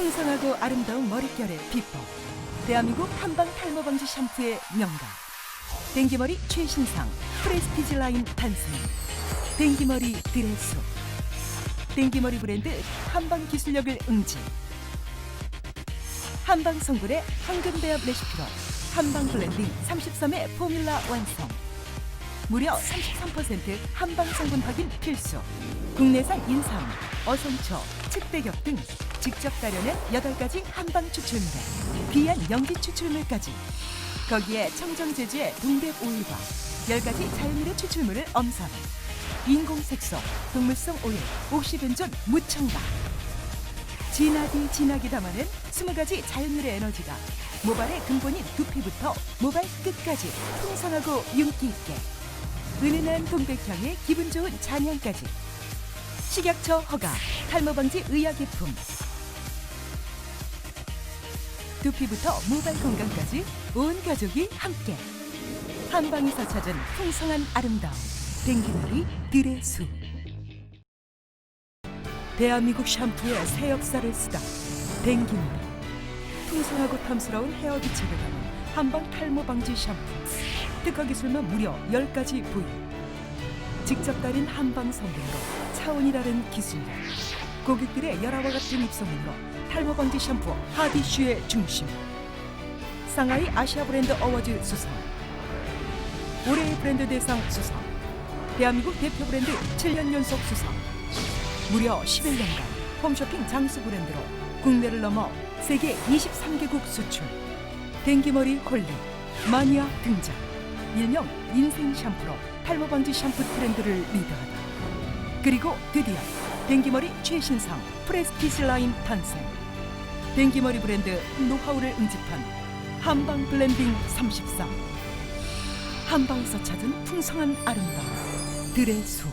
풍성하고 아름다운 머릿결의 비법. 대한민국 한방 탈모 방지 샴푸의 명가. 댕기머리 최신상 프레스티지 라인 탄생. 댕기머리 드레스. 댕기머리 브랜드 한방 기술력을 응징. 한방 성분의 황금배합 레시피로 한방 블렌딩 33의 포뮬라 완성. 무려 33% 한방 성분 확인 필수. 국내산 인삼, 어성초, 측대격 등 직접 다려낸 8가지 한방 추출물에 귀한 연기 추출물까지. 거기에 청정 제주의 동백 오일과 10가지 자연유래 추출물을 엄선. 인공 색소, 동물성 오일, 옥시벤존 무첨가. 진하디 진하게 담아낸 20가지 자연유래 에너지가 모발의 근본인 두피부터 모발 끝까지 풍성하고 윤기 있게 은은한 동백향의 기분 좋은 잔향까지 식약처 허가 탈모 방지 의약예품 두피부터 모발 건강까지 온 가족이 함께. 한방에서 찾은 풍성한 아름다움 댕기놀이 들의 수. 대한민국 샴푸의 새 역사를 쓰다 댕기놀이. 풍성하고 탐스러운 헤어 비책을 담은 한방 탈모 방지 샴푸. 특허 기술만 무려 10가지 부위. 직접 달인 한방 성분으로 차원이 다른 기술력 고객들의 열화와 같은 입소문으로 탈모 방지 샴푸 하디슈의 중심. 상하이 아시아 브랜드 어워즈 수상. 올해의 브랜드 대상 수상. 대한민국 대표 브랜드 7년 연속 수상. 무려 11년간 홈쇼핑 장수 브랜드로 국내를 넘어 세계 23개국 수출. 댕기머리 홀릭 마니아 등장. 일명 인생 샴푸로 탈모 방지 샴푸 트렌드를 리드하다. 그리고 드디어 댕기머리 최신상 프레스티지 라인 탄생. 댕기머리 브랜드 노하우를 응집한 한방 블렌딩 33 한방에서 찾은 풍성한 아름다움 들의 수